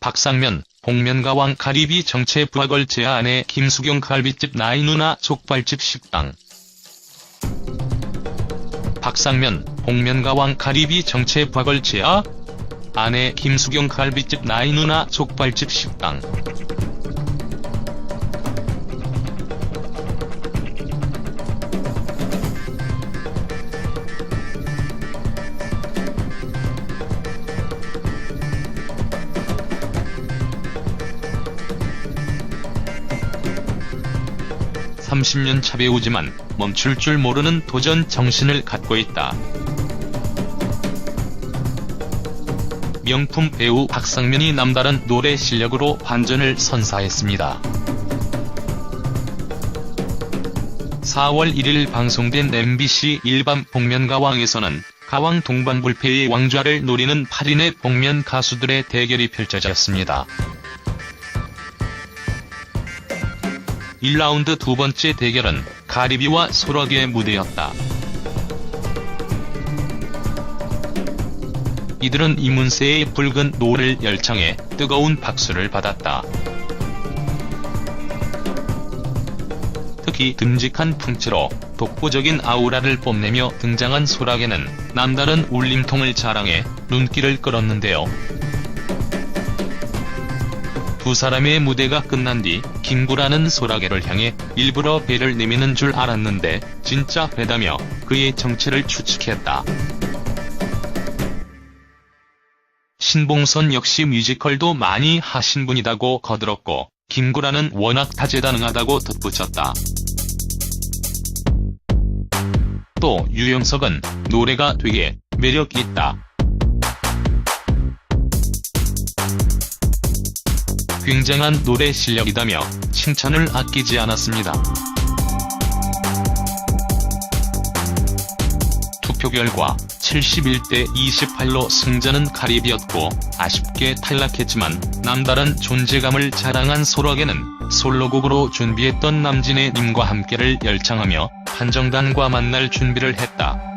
박상면, 복면가왕 가리비 정체 부학을 제안해 김수경 갈비집 나이 누나 족발집 식당. 박상면, 복면가왕 가리비 정체 부학을 제아 아내 김수경 갈비집 나이 누나 족발집 식당. (30년) 차 배우지만 멈출 줄 모르는 도전 정신을 갖고 있다. 명품 배우 박상면이 남다른 노래 실력으로 반전을 선사했습니다. 4월 1일 방송된 MBC 일반 복면가왕에서는 가왕 동반불패의 왕좌를 노리는 8인의 복면 가수들의 대결이 펼쳐졌습니다. 1라운드 두 번째 대결은 가리비와 소라게의 무대였다. 이들은 이문세의 붉은 노를 열창해 뜨거운 박수를 받았다. 특히 듬직한 풍치로 독보적인 아우라를 뽐내며 등장한 소라게는 남다른 울림통을 자랑해 눈길을 끌었는데요. 두 사람의 무대가 끝난 뒤 김구라는 소라게를 향해 일부러 배를 내미는 줄 알았는데 진짜 배다며 그의 정체를 추측했다. 신봉선 역시 뮤지컬도 많이 하신 분이다고 거들었고 김구라는 워낙 다재다능하다고 덧붙였다. 또 유영석은 노래가 되게 매력있다. 굉장한 노래 실력이다며 칭찬을 아끼지 않았습니다. 투표 결과 71대 28로 승자는 가리비였고 아쉽게 탈락했지만 남다른 존재감을 자랑한 소라게는 솔로곡으로 준비했던 남진의 님과 함께를 열창하며 판정단과 만날 준비를 했다.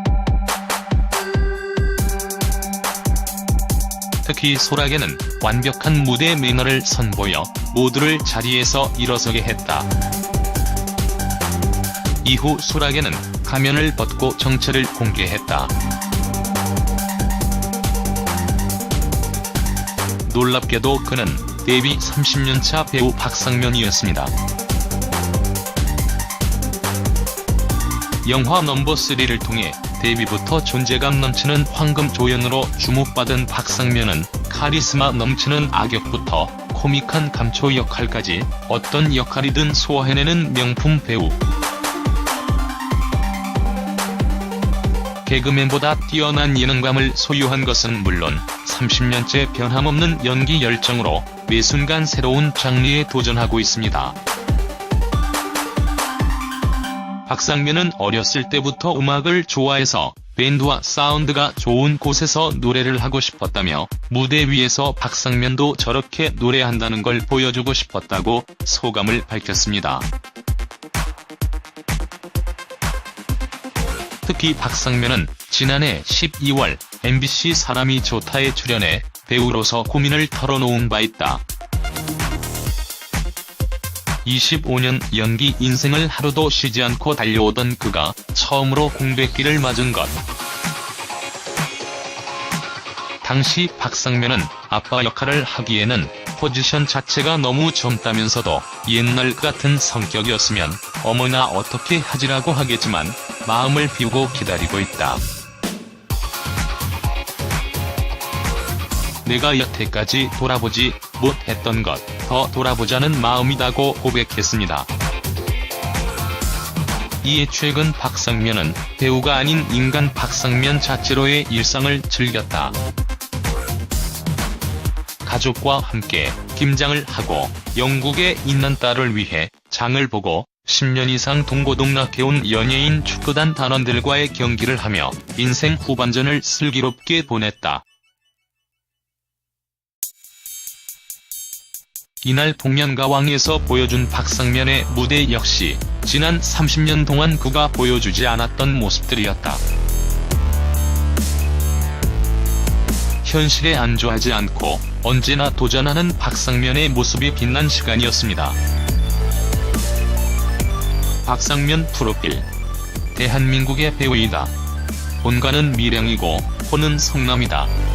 특히 소라게는 완벽한 무대 매너를 선보여 모두를 자리에서 일어서게 했다. 이후 소라게는 가면을 벗고 정체를 공개했다. 놀랍게도 그는 데뷔 30년차 배우 박상면이었습니다. 영화 넘버 3를 통해 데뷔부터 존재감 넘치는 황금 조연으로 주목받은 박상면은 카리스마 넘치는 악역부터 코믹한 감초 역할까지 어떤 역할이든 소화해내는 명품 배우. 개그맨보다 뛰어난 예능감을 소유한 것은 물론 30년째 변함없는 연기 열정으로 매 순간 새로운 장르에 도전하고 있습니다. 박상면은 어렸을 때부터 음악을 좋아해서 밴드와 사운드가 좋은 곳에서 노래를 하고 싶었다며 무대 위에서 박상면도 저렇게 노래한다는 걸 보여주고 싶었다고 소감을 밝혔습니다. 특히 박상면은 지난해 12월 MBC 사람이 좋다에 출연해 배우로서 고민을 털어놓은 바 있다. 25년 연기 인생을 하루도 쉬지 않고 달려오던 그가 처음으로 공백기를 맞은 것. 당시 박상면은 아빠 역할을 하기에는 포지션 자체가 너무 젊다면서도 옛날 같은 성격이었으면 어머나 어떻게 하지라고 하겠지만 마음을 비우고 기다리고 있다. 내가 여태까지 돌아보지 못했던 것, 더 돌아보자는 마음이다고 고백했습니다. 이에 최근 박상면은 배우가 아닌 인간 박상면 자체로의 일상을 즐겼다. 가족과 함께 김장을 하고 영국에 있는 딸을 위해 장을 보고 10년 이상 동고동락해온 연예인 축구단 단원들과의 경기를 하며 인생 후반전을 슬기롭게 보냈다. 이날 복면가왕에서 보여준 박상면의 무대 역시 지난 30년 동안 그가 보여주지 않았던 모습들이었다. 현실에 안주하지 않고 언제나 도전하는 박상면의 모습이 빛난 시간이었습니다. 박상면 프로필 대한민국의 배우이다. 본가는 밀양이고 호는 성남이다.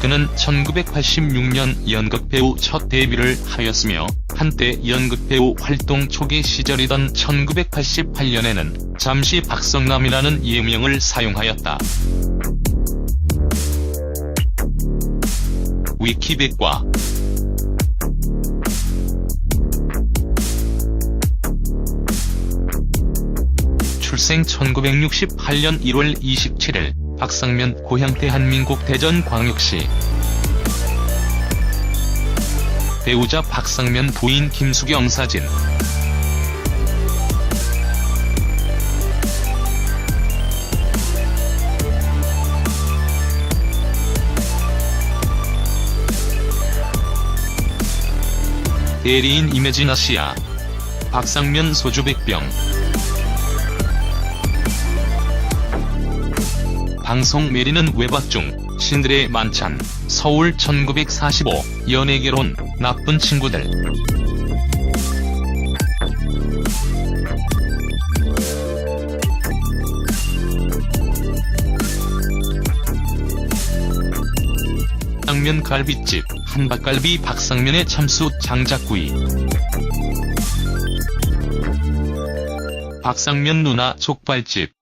그는 1986년 연극배우 첫 데뷔를 하였으며 한때 연극배우 활동 초기 시절이던 1988년에는 잠시 박성남이라는 예명을 사용하였다. 위키백과 출생 1968년 1월 27일 박상면 고향 대한민국 대전광역시. 배우자 박상면 부인 김수경 사진. 대리인 이매진 아시아 박상면 소주 100병 방송 메리는 외박 중, 신들의 만찬, 서울 1945, 연애 결혼, 나쁜 친구들. 박상면 갈비집, 한박갈비 박상면의 참수 장작구이. 박상면 누나 족발집,